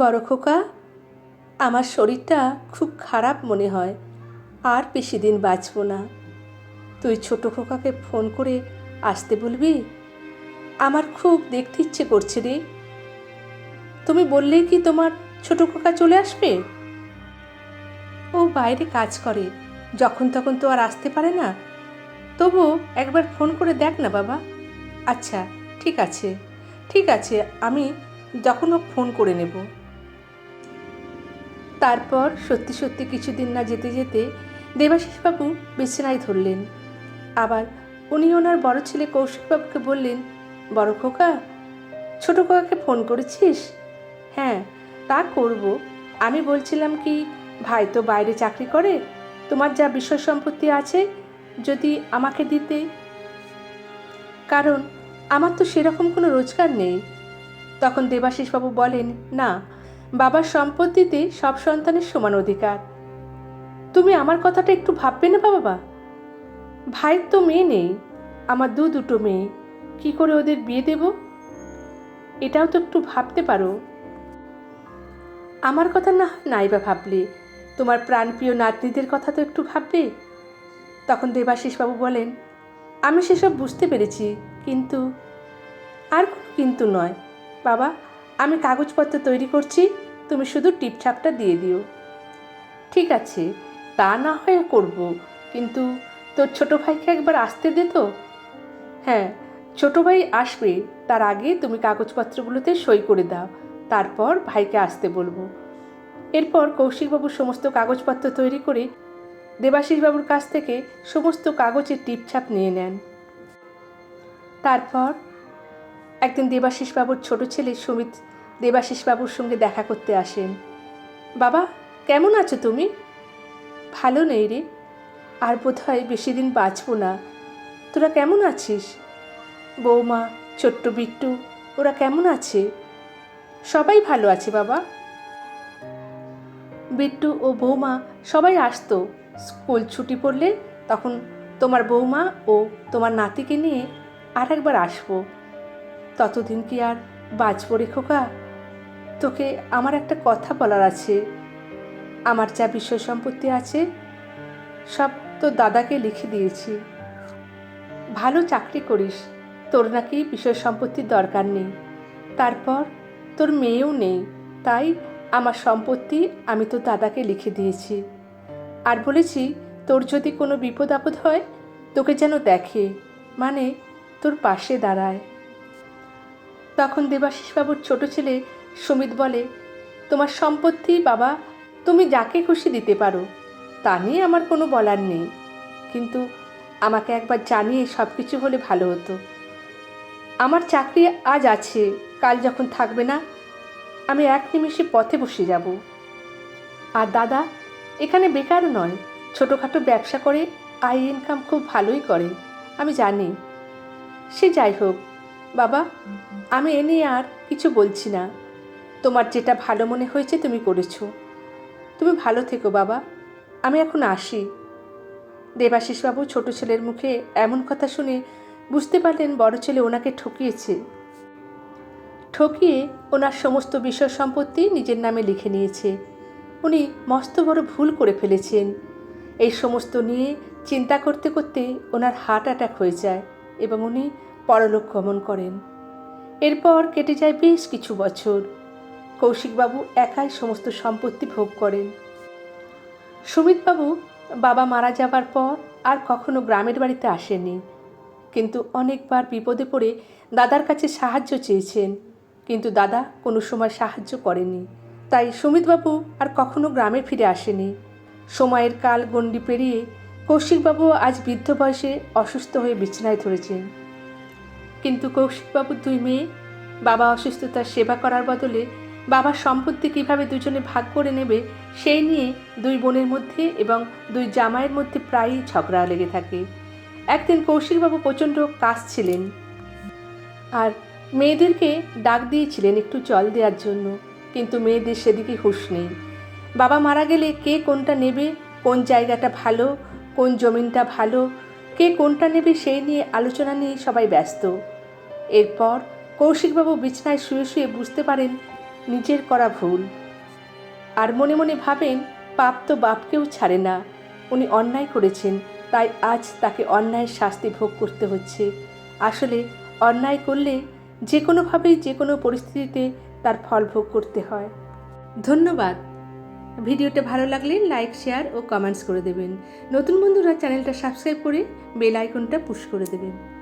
বড় আমার শরীরটা খুব খারাপ মনে হয়, আর বেশি দিন বাঁচব না। তুই ছোট খোকাকে ফোন করে আসতে বলবি? আমার খুব দেখতে ইচ্ছে করছে রে। তুমি বললেই কি তোমার ছোট খোকা চলে আসবে? ও বাইরে কাজ করে, যখন তখন তো আর আসতে পারে না। তবু একবার ফোন করে দেখ না বাবা। আচ্ছা ঠিক আছে ঠিক আছে, আমি যখন ও ফোন করে নেব। তারপর সত্যি সত্যি কিছুদিন না যেতে যেতে দেবাশিসবাবু বিছানায় ধরলেন। আবার উনি ওনার বড় ছেলে কৌশিকবাবুকে বললেন, বড় খোকা, ছোট খোকাকে ফোন করেছিস? হ্যাঁ তা করব। আমি বলছিলাম কি, ভাই তো বাইরে চাকরি করে, তোমার যা বিষয় সম্পত্তি আছে, যদি আমাকে দিতে। কারণ আমার তো সেরকম কোনো রোজগার নেই। তখন দেবাশিসবাবু বলেন, না বাবার সম্পত্তিতে সব সন্তানের সমান অধিকার। তুমি আমার কথাটা একটু ভাববে না বাবা? ভাইয়ের তো মেয়ে নেই, আমার দু দুটো মেয়ে, কি করে ওদের বিয়ে দেব? এটাও তো একটু ভাবতে পারো। আমার কথা না নাই বা ভাবলে, তোমার প্রাণপ্রিয় নাতনিদের কথা তো একটু ভাববে। তখন দেবাশিসবাবু বলেন, আমি সেসব বুঝতে পেরেছি, কিন্তু, আর কিন্তু নয়। বাবা, আমি কাগজপত্র তৈরি করছি। তুমি শুধু টিপছাপটা দিয়ে দিও। ঠিক আছে, তা না হয় করব, কিন্তু তোর ছোটো ভাইকে একবার আসতে দে তো। হ্যাঁ ছোটো ভাই আসবে, তার আগে তুমি কাগজপত্রগুলোতে সই করে দাও, তারপর ভাইকে আসতে বলব। এরপর কৌশিকবাবু সমস্ত কাগজপত্র তৈরি করে দেবাশিসবাবুর কাছ থেকে সমস্ত কাগজের টিপছাপ নিয়ে নেন। তারপর একদিন দেবাশিসবাবুর ছোট ছেলে সুমিত দেবাশিসবাবুর সঙ্গে দেখা করতে আসেন। বাবা, কেমন আছো তুমি? ভালো নেই রে। আর বোধহয় বেশি দিন বাঁচবো না। তোরা কেমন আছিস? বৌমা, ছোট্ট বিট্টু, ওরা কেমন আছে? সবাই ভালো আছে বাবা। বিট্টু ও বৌমা সবাই আসতো। স্কুল ছুটি পড়লে তখন তোমার বৌমা ও তোমার নাতিকে নিয়ে আর একবার আসব। ততদিন কি আর বাঁচবো রে খোকা? তোকে আমার একটা কথা বলার আছে। আমার যা বিষয় সম্পত্তি আছে, সব তোর দাদাকে লিখে দিয়েছি। ভালো চাকরি করিস, তোর নাকি বিষয় সম্পত্তির দরকার নেই। তারপর তোর মেয়েও নেই, তাই আমার সম্পত্তি আমি তোর দাদাকে লিখে দিয়েছি। আর বলেছি, তোর যদি কোনো বিপদ আপদ হয়, তোকে যেন দেখে মানে তোর পাশে দাঁড়ায়। তখন দেবাশিসবাবুর ছোট ছেলে সুমিত বলে, তোমার সম্পত্তি, বাবা, তুমি যাকে খুশি দিতে পারো, তা নিয়ে আমার কোনো বলার নেই। কিন্তু আমাকে একবার জানিয়ে সব কিছু হলে ভালো হতো। আমার চাকরি আজ আছে, কাল যখন থাকবে না, আমি এক নিমিষে পথে বসে যাব। আর দাদা, এখানে বেকার নয়, ছোটোখাটো ব্যবসা করে আই ইনকাম খুব ভালোই করে, আমি জানি। সে যাই হোক, বাবা, আমি এ নিয়ে আর কিছু বলছি না। তোমার যেটা ভালো মনে হয়েছে তুমি করেছ। তুমি ভালো থেকো বাবা, আমি এখন আসি। দেবাশিসবাবু ছোট ছেলের মুখে এমন কথা শুনে বুঝতে পারলেন বড় ছেলে ওনাকে ঠকিয়েছে। ঠকিয়ে ওনার সমস্ত বিষয় সম্পত্তি নিজের নামে লিখে নিয়েছে। উনি মস্ত বড় ভুল করে ফেলেছেন। এই সমস্ত নিয়ে চিন্তা করতে করতে ওনার হার্ট অ্যাটাক হয়ে যায় এবং উনি পরলোক গমন করেন। এরপর কেটে যায় বেশ কিছু বছর। কৌশিকবাবু একাই সমস্ত সম্পত্তি ভোগ করেন। সুমিতবাবু বাবা মারা যাবার পর আর কখনো গ্রামের বাড়িতে আসেননি। কিন্তু অনেকবার বিপদে পড়ে দাদার কাছে সাহায্য চেয়েছেন। কিন্তু দাদা কোনো সময় সাহায্য করেনি তাই সুমিতবাবু আর কখনো গ্রামে ফিরে আসেনি সময়ের কাল গণ্ডি পেরিয়ে কৌশিকবাবু আজ বৃদ্ধ বয়সে অসুস্থ হয়ে বিছানায় ধরেছেন। কিন্তু কৌশিকবাবুর দুই মেয়ে বাবা অসুস্থতার সেবা করার বদলে বাবার সম্পত্তি কীভাবে দুজনে ভাগ করে নেবে, সেই নিয়ে দুই বোনের মধ্যে এবং দুই জামাইয়ের মধ্যে প্রায়ই ঝগড়া লেগে থাকে। একদিন কৌশিকবাবু প্রচণ্ড কাশছিলেন আর মেয়েদেরকে ডাক দিয়েছিলেন একটু জল দেওয়ার জন্য, কিন্তু মেয়েদের সেদিকে হুঁশ নেই। বাবা মারা গেলে কে কোনটা নেবে, কোন জায়গাটা ভালো, কোন জমিনটা ভালো, কে কোনটা নেবে সেই নিয়ে আলোচনা নিয়ে সবাই ব্যস্ত। এরপর কৌশিকবাবু বিছনায় শুয়ে শুয়ে বুঝতে পারেন নিজের করা ভুল। আর মনে মনে ভাবেন, পাপ তো বাপকেও ছাড়ে না। উনি অন্যায় করেছেন, তাই আজ তাকে অন্যায়ের শাস্তি ভোগ করতে হচ্ছে। আসলে অন্যায় করলে যে কোনোভাবেই যে কোনো পরিস্থিতিতে তার ফল ভোগ করতে হয়। ধন্যবাদ। ভিডিওটা ভালো লাগলে লাইক, শেয়ার ও কমেন্টস করে দেবেন। নতুন বন্ধুরা চ্যানেলটা সাবস্ক্রাইব করে বেল আইকনটা পুশ করে দেবেন।